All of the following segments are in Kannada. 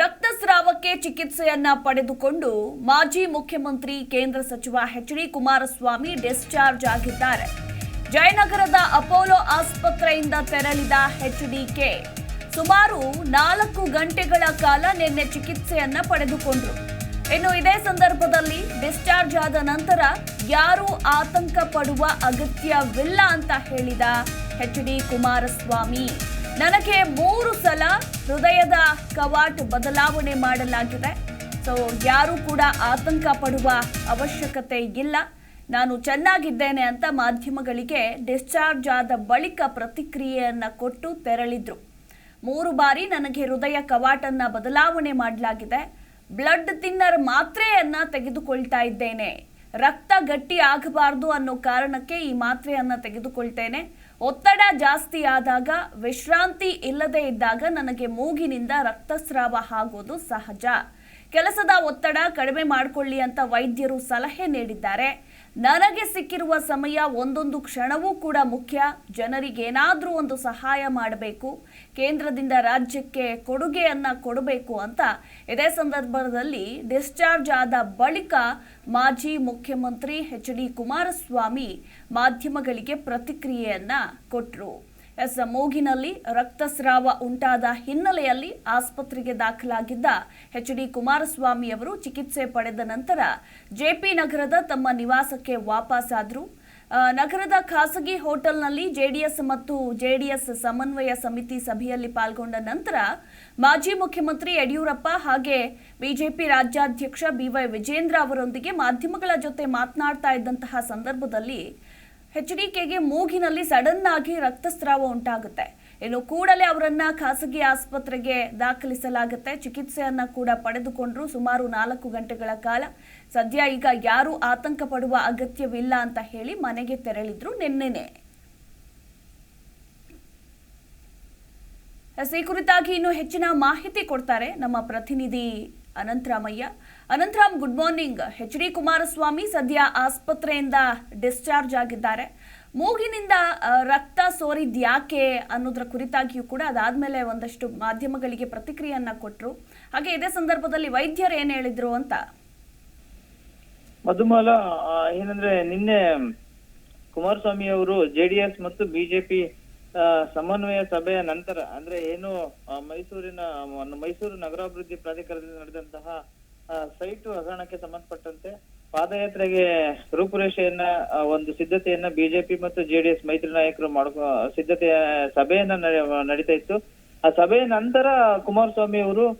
ರಕ್ತಸ್ರಾವಕ್ಕೆ ಚಿಕಿತ್ಸೆಯನ್ನ ಪಡೆದುಕೊಂಡು ಮಾಜಿ ಮುಖ್ಯಮಂತ್ರಿ ಕೇಂದ್ರ ಸಚಿವ ಎಚ್ ಡಿ ಕುಮಾರಸ್ವಾಮಿ ಡಿಸ್ಚಾರ್ಜ್ ಆಗಿದ್ದಾರೆ. ಜಯನಗರದ ಅಪೋಲೋ ಆಸ್ಪತ್ರೆಯಿಂದ ತೆರಳಿದ ಎಚ್ಡಿಕೆ ಸುಮಾರು ನಾಲ್ಕು ಗಂಟೆಗಳ ಕಾಲ ನಿನ್ನೆ ಚಿಕಿತ್ಸೆಯನ್ನ ಪಡೆದುಕೊಂಡ್ರು. ಇನ್ನು ಇದೇ ಸಂದರ್ಭದಲ್ಲಿ ಡಿಸ್ಚಾರ್ಜ್ ಆದ ನಂತರ ಯಾರೂ ಆತಂಕ ಪಡುವ ಅಗತ್ಯವಿಲ್ಲ ಅಂತ ಹೇಳಿದ ಎಚ್ ಡಿ ಕುಮಾರಸ್ವಾಮಿ. ನನಗೆ ಮೂರು ಸಲ ಹೃದಯದ ಕವಾಟ್ ಬದಲಾವಣೆ ಮಾಡಲಾಗಿದೆ. ಸೊ ಯಾರೂ ಕೂಡ ಆತಂಕ ಪಡುವ ಅವಶ್ಯಕತೆ ಇಲ್ಲ. ನಾನು ಚೆನ್ನಾಗಿದ್ದೇನೆ ಅಂತ ಮಾಧ್ಯಮಗಳಿಗೆ ಡಿಸ್ಚಾರ್ಜ್ ಆದ ಬಳಿಕ ಪ್ರತಿಕ್ರಿಯೆಯನ್ನು ಕೊಟ್ಟು ತೆರಳಿದ್ರು. ಮೂರು ಬಾರಿ ನನಗೆ ಹೃದಯ ಕವಾಟನ್ನ ಬದಲಾವಣೆ ಮಾಡಲಾಗಿದೆ. ಬ್ಲಡ್ ತಿನ್ನರ್ ಮಾತ್ರೆಯನ್ನ ತೆಗೆದುಕೊಳ್ತಾ ಇದ್ದೇನೆ. ರಕ್ತ ಗಟ್ಟಿ ಆಗಬಾರ್ದು ಅನ್ನೋ ಕಾರಣಕ್ಕೆ ಈ ಮಾತ್ರೆಯನ್ನ ತೆಗೆದುಕೊಳ್ತೇನೆ. ಒತ್ತಡ ಜಾಸ್ತಿ ಆದಾಗ, ವಿಶ್ರಾಂತಿ ಇಲ್ಲದೆ ಇದ್ದಾಗ ನನಗೆ ಮೂಗಿನಿಂದ ರಕ್ತಸ್ರಾವ ಆಗೋದು ಸಹಜ. ಕೆಲಸದ ಒತ್ತಡ ಕಡಿಮೆ ಮಾಡಿಕೊಳ್ಳಿ ಅಂತ ವೈದ್ಯರು ಸಲಹೆ ನೀಡಿದ್ದಾರೆ. ನನಗೆ ಸಿಕ್ಕಿರುವ ಸಮಯ ಒಂದೊಂದು ಕ್ಷಣವೂ ಕೂಡ ಮುಖ್ಯ. ಜನರಿಗೇನಾದರೂ ಒಂದು ಸಹಾಯ ಮಾಡಬೇಕು. ಕೇಂದ್ರದಿಂದ ರಾಜ್ಯಕ್ಕೆ ಕೊಡುಗೆಯನ್ನು ಕೊಡಬೇಕು ಅಂತ ಇದೇ ಸಂದರ್ಭದಲ್ಲಿ ಡಿಸ್ಚಾರ್ಜ್ ಆದ ಬಳಿಕ ಮಾಜಿ ಮುಖ್ಯಮಂತ್ರಿ ಎಚ್ ಡಿ ಕುಮಾರಸ್ವಾಮಿ ಮಾಧ್ಯಮಗಳಿಗೆ ಪ್ರತಿಕ್ರಿಯೆಯನ್ನ ಕೊಟ್ಟರು ಎಸ್ ಮೂಗಿನಲ್ಲಿ ರಕ್ತಸ್ರಾವ ಉಂಟಾದ ಹಿನ್ನೆಲೆಯಲ್ಲಿ ಆಸ್ಪತ್ರೆಗೆ ದಾಖಲಾಗಿದ್ದ ಎಚ್ ಡಿ ಕುಮಾರಸ್ವಾಮಿ ಅವರು ಚಿಕಿತ್ಸೆ ಪಡೆದ ನಂತರ ಜೆಪಿ ನಗರದ ತಮ್ಮ ನಿವಾಸಕ್ಕೆ ವಾಪಸ್ಸಾದರು ನಗರದ ಖಾಸಗಿ ಹೋಟೆಲ್ನಲ್ಲಿ ಜೆಡಿಎಸ್ ಮತ್ತು ಜೆಡಿಎಸ್ ಸಮನ್ವಯ ಸಮಿತಿ ಸಭೆಯಲ್ಲಿ ಪಾಲ್ಗೊಂಡ ನಂತರ ಮಾಜಿ ಮುಖ್ಯಮಂತ್ರಿ ಯಡಿಯೂರಪ್ಪ ಹಾಗೆ ಬಿಜೆಪಿ ರಾಜ್ಯಾಧ್ಯಕ್ಷ ಬಿವೈ ವಿಜೇಂದ್ರ ಅವರೊಂದಿಗೆ ಮಾಧ್ಯಮಗಳ ಜೊತೆ ಮಾತನಾಡ್ತಾ ಇದ್ದಂತಹ ಸಂದರ್ಭದಲ್ಲಿ ಎಚ್ಡಿಕೆಗೆ ಮೂಗಿನಲ್ಲಿ ಸಡನ್ ಆಗಿ ರಕ್ತಸ್ರಾವ ಉಂಟಾಗುತ್ತೆ. ಇನ್ನು ಕೂಡಲೇ ಅವರನ್ನ ಖಾಸಗಿ ಆಸ್ಪತ್ರೆಗೆ ದಾಖಲಿಸಲಾಗುತ್ತೆ. ಚಿಕಿತ್ಸೆಯನ್ನ ಕೂಡ ಪಡೆದುಕೊಂಡ್ರು ಸುಮಾರು ನಾಲ್ಕು ಗಂಟೆಗಳ ಕಾಲ. ಸದ್ಯ ಈಗ ಯಾರೂ ಆತಂಕ ಪಡುವ ಅಗತ್ಯವಿಲ್ಲ ಅಂತ ಹೇಳಿ ಮನೆಗೆ ತೆರಳಿದ್ರು ನಿನ್ನೆನೆ. ಈ ಕುರಿತಾಗಿ ಇನ್ನು ಹೆಚ್ಚಿನ ಮಾಹಿತಿ ಕೊಡ್ತಾರೆ ನಮ್ಮ ಪ್ರತಿನಿಧಿ Anantharamaiah. Anantharam, good morning. H D Kumaraswamy ಸದ್ಯ ಆಸ್ಪತ್ರೆಯಿಂದ ಡಿಸ್ಚಾರ್ಜ್ ಆಗಿದ್ದಾರೆ. ಮೂಗಿನಿಂದ ರಕ್ತ ಸೋರಿದ್ ಯಾಕೆ ಅನ್ನೋದ್ರ ಕುರಿತಾಗಿಯೂ ಕೂಡ ಅದಾದ್ಮೇಲೆ ಒಂದಷ್ಟು ಮಾಧ್ಯಮಗಳಿಗೆ ಪ್ರತಿಕ್ರಿಯೆಯನ್ನ ಕೊಟ್ಟರು ಹಾಗೆ ಇದೇ ಸಂದರ್ಭದಲ್ಲಿ ವೈದ್ಯರು ಏನ್ ಹೇಳಿದ್ರು ಅಂತ? ಮಧುಮಾಲ ಏನಂದ್ರೆ ನಿನ್ನೆ ಕುಮಾರಸ್ವಾಮಿ ಅವರು ಜೆಡಿಎಸ್ ಮತ್ತು ಬಿಜೆಪಿ ಸಮನ್ವಯ ಸಭೆಯ ನಂತರ, ಅಂದ್ರೆ ಏನು ಮೈಸೂರಿನ ಮೈಸೂರು ನಗರಾಭಿವೃದ್ಧಿ ಪ್ರಾಧಿಕಾರದಲ್ಲಿ ನಡೆದಂತಹ ಸೈಟ್ ಹಗರಣಕ್ಕೆ ಸಂಬಂಧಪಟ್ಟಂತೆ ಪಾದಯಾತ್ರೆಗೆ ರೂಪುರೇಷೆಯನ್ನ ಒಂದು ಸಿದ್ಧತೆಯನ್ನ ಬಿಜೆಪಿ ಮತ್ತು ಜೆಡಿಎಸ್ ಮೈತ್ರಿ ನಾಯಕರು ಮಾಡ್ಕೊ ಸಿದ್ಧತೆಯ ಸಭೆಯನ್ನ ನಡೆ- ನಡೀತಾ ಇತ್ತು. ಆ ಸಭೆಯ ನಂತರ ಕುಮಾರಸ್ವಾಮಿ ಅವರು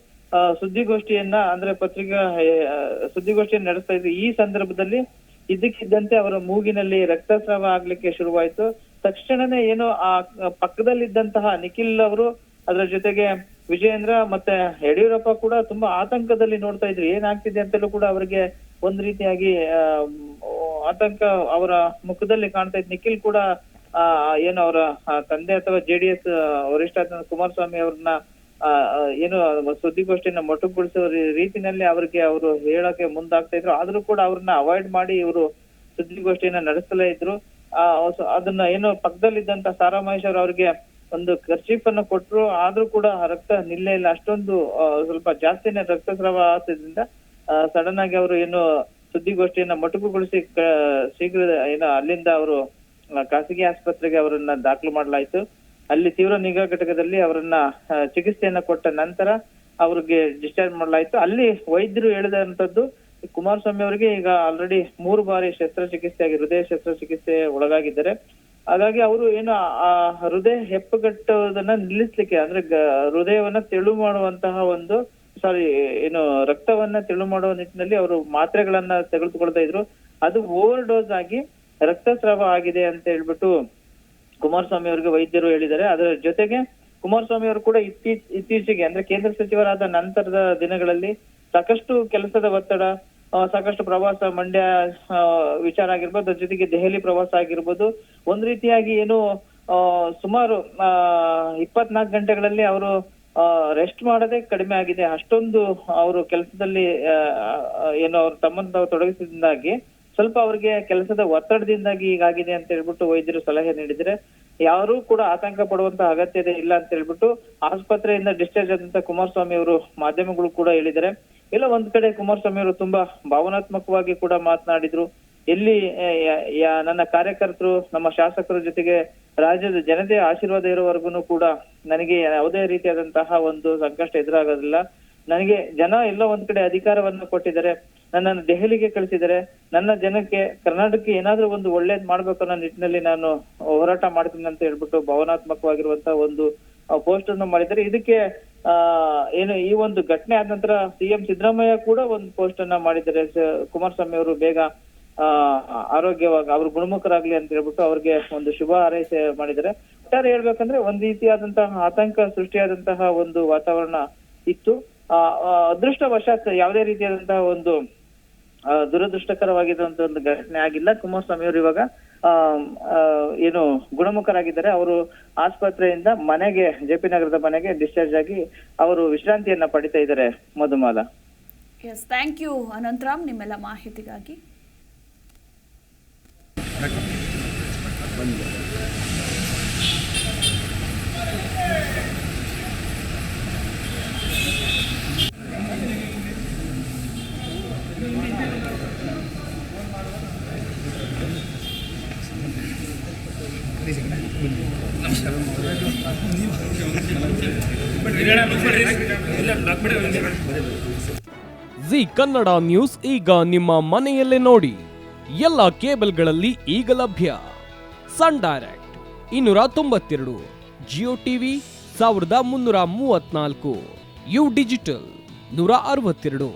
ಸುದ್ದಿಗೋಷ್ಠಿಯನ್ನ, ಅಂದ್ರೆ ಪತ್ರಿಕಾ ಸುದ್ದಿಗೋಷ್ಠಿಯನ್ನ ನಡೆಸ್ತಾ ಇದ್ರು. ಈ ಸಂದರ್ಭದಲ್ಲಿ ಇದ್ದಕ್ಕಿದ್ದಂತೆ ಅವರ ಮೂಗಿನಲ್ಲಿ ರಕ್ತಸ್ರಾವ ಆಗ್ಲಿಕ್ಕೆ ಶುರುವಾಯ್ತು. ತಕ್ಷಣನೇ ಏನು ಆ ಪಕ್ಕದಲ್ಲಿದ್ದಂತಹ ನಿಖಿಲ್ ಅವರು ಅದರ ಜೊತೆಗೆ ವಿಜಯೇಂದ್ರ ಮತ್ತೆ ಯಡಿಯೂರಪ್ಪ ಕೂಡ ತುಂಬಾ ಆತಂಕದಲ್ಲಿ ನೋಡ್ತಾ ಇದ್ರು. ಏನಾಗ್ತಿದೆ ಅಂತಲೂ ಕೂಡ ಅವರಿಗೆ ಒಂದ್ ರೀತಿಯಾಗಿ ಆತಂಕ ಅವರ ಮುಖದಲ್ಲಿ ಕಾಣ್ತಾ ಇದ್ ನಿಖಿಲ್ ಕೂಡ ಏನು ಅವರ ತಂದೆ ಅಥವಾ ಜೆಡಿಎಸ್ ವರಿಷ್ಠ ಕುಮಾರಸ್ವಾಮಿ ಅವ್ರನ್ನ ಏನು ಸುದ್ದಿಗೋಷ್ಠಿಯನ್ನ ಮೊಟಕುಗೊಳಿಸೋ ರೀತಿನಲ್ಲಿ ಅವರಿಗೆ ಅವರು ಹೇಳಕ್ಕೆ ಮುಂದಾಗ್ತಾ ಇದ್ರು. ಆದ್ರೂ ಕೂಡ ಅವ್ರನ್ನ ಅವಾಯ್ಡ್ ಮಾಡಿ ಇವರು ಸುದ್ದಿಗೋಷ್ಠಿಯನ್ನ ನಡೆಸಲೇ ಇದ್ರು. ಅದನ್ನ ಏನು ಪಕ್ಕದಲ್ಲಿದ್ದಂತ ಸಾರಾ ಮಹೇಶ್ವರ್ ಅವರು ಅವ್ರಿಗೆ ಒಂದು ಕರ್ಚೀಫ್ ಅನ್ನು ಕೊಟ್ರು, ಆದ್ರೂ ಕೂಡ ರಕ್ತ ನಿಲ್ಲೇ ಇಲ್ಲ. ಅಷ್ಟೊಂದು ಸ್ವಲ್ಪ ಜಾಸ್ತಿನೇ ರಕ್ತಸ್ರಾವ ಆಗ್ತಿದ್ರಿಂದ ಸಡನ್ ಆಗಿ ಅವರು ಏನು ಸುದ್ದಿಗೋಷ್ಠಿಯನ್ನ ಮೊಟಕುಗೊಳಿಸಿ ಶೀಘ್ರ ಏನೋ ಅಲ್ಲಿಂದ ಅವರು ಖಾಸಗಿ ಆಸ್ಪತ್ರೆಗೆ ಅವರನ್ನ ದಾಖಲು ಮಾಡಲಾಯಿತು. ಅಲ್ಲಿ ತೀವ್ರ ನಿಗಾ ಘಟಕದಲ್ಲಿ ಅವರನ್ನ ಚಿಕಿತ್ಸೆಯನ್ನ ಕೊಟ್ಟ ನಂತರ ಅವ್ರಿಗೆ ಡಿಸ್ಚಾರ್ಜ್ ಮಾಡಲಾಯಿತು. ಅಲ್ಲಿ ವೈದ್ಯರು ಹೇಳಿದಂತದ್ದು ಕುಮಾರಸ್ವಾಮಿ ಅವರಿಗೆ ಈಗ ಆಲ್ರೆಡಿ ಮೂರು ಬಾರಿ ಶಸ್ತ್ರಚಿಕಿತ್ಸೆ ಆಗಿ ಹೃದಯ ಶಸ್ತ್ರಚಿಕಿತ್ಸೆ ಒಳಗಾಗಿದ್ದಾರೆ. ಹಾಗಾಗಿ ಅವರು ಏನು ಆ ಹೃದಯ ಹೆಪ್ಪುಗಟ್ಟುವುದನ್ನ ನಿಲ್ಲಿಸ್ಲಿಕ್ಕೆ ಅಂದ್ರೆ ಹೃದಯವನ್ನ ತೆಳು ಮಾಡುವಂತಹ ಒಂದು ಸಾರಿ ಏನು ರಕ್ತವನ್ನ ತೆಳು ಮಾಡುವ ನಿಟ್ಟಿನಲ್ಲಿ ಅವರು ಮಾತ್ರೆಗಳನ್ನ ತೆಗೆದುಕೊಳ್ತಾ ಇದ್ರು. ಅದು ಓವರ್ ಡೋಸ್ ಆಗಿ ರಕ್ತಸ್ರಾವ ಆಗಿದೆ ಅಂತ ಹೇಳ್ಬಿಟ್ಟು ಕುಮಾರಸ್ವಾಮಿ ಅವರಿಗೆ ವೈದ್ಯರು ಹೇಳಿದ್ದಾರೆ. ಅದರ ಜೊತೆಗೆ ಕುಮಾರಸ್ವಾಮಿ ಅವರು ಕೂಡ ಇತ್ತೀಚ, ಇತ್ತೀಚೆಗೆ ಅಂದ್ರೆ ಕೇಂದ್ರ ಸಚಿವರಾದ ನಂತರದ ದಿನಗಳಲ್ಲಿ ಸಾಕಷ್ಟು ಕೆಲಸದ ಒತ್ತಡ ಸಾಕಷ್ಟು ಪ್ರವಾಸ ಮಂಡ್ಯ ವಿಚಾರ ಆಗಿರ್ಬೋದು, ಅದ್ರ ಜೊತೆಗೆ ದೆಹಲಿ ಪ್ರವಾಸ ಆಗಿರ್ಬೋದು. ಒಂದ್ ರೀತಿಯಾಗಿ ಏನು ಸುಮಾರು ಇಪ್ಪತ್ನಾಲ್ಕು ಗಂಟೆಗಳಲ್ಲಿ ಅವರು ರೆಸ್ಟ್ ಮಾಡದೆ ಕಡಿಮೆ ಆಗಿದೆ. ಅಷ್ಟೊಂದು ಅವರು ಕೆಲಸದಲ್ಲಿ ಏನು ಅವ್ರು ತಮ್ಮನ್ನು ತಾವು ತೊಡಗಿಸಿದಿಂದಾಗಿ ಸ್ವಲ್ಪ ಅವ್ರಿಗೆ ಕೆಲಸದ ಒತ್ತಡದಿಂದಾಗಿ ಈಗಾಗಿದೆ ಅಂತ ಹೇಳ್ಬಿಟ್ಟು ವೈದ್ಯರು ಸಲಹೆ ನೀಡಿದ್ರೆ ಯಾರೂ ಕೂಡ ಆತಂಕ ಪಡುವಂತ ಅಗತ್ಯತೆ ಇಲ್ಲ ಅಂತ ಹೇಳ್ಬಿಟ್ಟು ಆಸ್ಪತ್ರೆಯಿಂದ ಡಿಸ್ಚಾರ್ಜ್ ಆದಂತ ಕುಮಾರಸ್ವಾಮಿ ಅವರು ಮಾಧ್ಯಮಗಳು ಕೂಡ ಹೇಳಿದ್ದಾರೆ. ಎಲ್ಲ ಒಂದ್ ಕಡೆ ಕುಮಾರಸ್ವಾಮಿ ಅವರು ತುಂಬಾ ಭಾವನಾತ್ಮಕವಾಗಿ ಕೂಡ ಮಾತನಾಡಿದ್ರು. ಎಲ್ಲಿ ನನ್ನ ಕಾರ್ಯಕರ್ತರು, ನಮ್ಮ ಶಾಸಕರ ಜೊತೆಗೆ ರಾಜ್ಯದ ಜನತೆಯ ಆಶೀರ್ವಾದ ಇರೋವರೆಗೂ ಕೂಡ ನನಗೆ ಯಾವುದೇ ರೀತಿಯಾದಂತಹ ಒಂದು ಸಂಕಷ್ಟ ಎದುರಾಗೋದಿಲ್ಲ. ನನಗೆ ಜನ ಎಲ್ಲ ಒಂದ್ ಕಡೆ ಅಧಿಕಾರವನ್ನು ಕೊಟ್ಟಿದ್ದಾರೆ. ನನ್ನನ್ನು ದೆಹಲಿಗೆ ಕಳಿಸಿದರೆ ನನ್ನ ಜನಕ್ಕೆ ಕರ್ನಾಟಕಕ್ಕೆ ಏನಾದ್ರೂ ಒಂದು ಒಳ್ಳೇದ್ ಮಾಡ್ಬೇಕು ಅನ್ನೋ ನಿಟ್ಟಿನಲ್ಲಿ ನಾನು ಹೋರಾಟ ಮಾಡ್ತೀನಿ ಅಂತ ಹೇಳ್ಬಿಟ್ಟು ಭಾವನಾತ್ಮಕವಾಗಿರುವಂತಹ ಒಂದು ಪೋಸ್ಟ್ ಅನ್ನು ಮಾಡಿದ್ದಾರೆ. ಇದಕ್ಕೆ ಏನು ಈ ಒಂದು ಘಟನೆ ಆದ ನಂತರ ಸಿಎಂ ಸಿದ್ದರಾಮಯ್ಯ ಕೂಡ ಒಂದು ಪೋಸ್ಟ್ ಅನ್ನ ಮಾಡಿದ್ದಾರೆ. ಕುಮಾರಸ್ವಾಮಿ ಅವರು ಬೇಗ ಆರೋಗ್ಯವಾಗಿ ಅವ್ರು ಗುಣಮುಖರಾಗ್ಲಿ ಅಂತ ಹೇಳ್ಬಿಟ್ಟು ಅವ್ರಿಗೆ ಒಂದು ಶುಭ ಹಾರೈಸೆ ಮಾಡಿದ್ದಾರೆ. ಒಟ್ಟಾರೆ ಹೇಳ್ಬೇಕಂದ್ರೆ ಒಂದ್ ರೀತಿಯಾದಂತಹ ಆತಂಕ ಸೃಷ್ಟಿಯಾದಂತಹ ಒಂದು ವಾತಾವರಣ ಇತ್ತು. ಅದೃಷ್ಟವಶಾತ್ ಯಾವುದೇ ರೀತಿಯಾದಂತಹ ಒಂದು ದುರದೃಷ್ಟಕರವಾಗಿದ್ದಂತ ಒಂದು ಘಟನೆ ಆಗಿಲ್ಲ. ಕುಮಾರಸ್ವಾಮಿ ಅವರು ಇವಾಗ ಏನು ಗುಣಮುಖರಾಗಿದ್ದಾರೆ ಅವರು ಆಸ್ಪತ್ರೆಯಿಂದ ಮನೆಗೆ ಜೆ ಪಿ ನಗರದ ಮನೆಗೆ ಡಿಸ್ಚಾರ್ಜ್ ಆಗಿ ಅವರು ವಿಶ್ರಾಂತಿಯನ್ನ ಪಡಿತಾ ಇದ್ದಾರೆ Madhumala. Yes thank you Anantharam ನಿಮ್ಮೆಲ್ಲ ಮಾಹಿತಿಗಾಗಿ. ಜಿ ಕನ್ನಡ ನ್ಯೂಸ್ ಈಗ ನಿಮ್ಮ ಮನೆಯಲ್ಲೇ ನೋಡಿ. ಎಲ್ಲ ಕೇಬಲ್ಗಳಲ್ಲಿ ಈಗ ಲಭ್ಯ. ಸನ್ ಡೈರೆಕ್ಟ್ ಇನ್ನೂರ ತೊಂಬತ್ತೆರಡು, ಜಿಯೋ ಟಿವಿ ಸಾವಿರದ ಮುನ್ನೂರ ಮೂವತ್ನಾಲ್ಕು ಯು ಡಿಜಿಟಲ್ ನೂರ ಅರವತ್ತೆರಡು,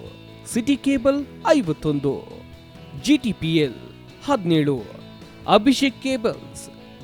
ಸಿಟಿ ಕೇಬಲ್ ಐವತ್ತೊಂದು, ಜಿ ಟಿ ಪಿ ಎಲ್ ಹದಿನೇಳು, ಅಭಿಷೇಕ್ ಕೇಬಲ್ಸ್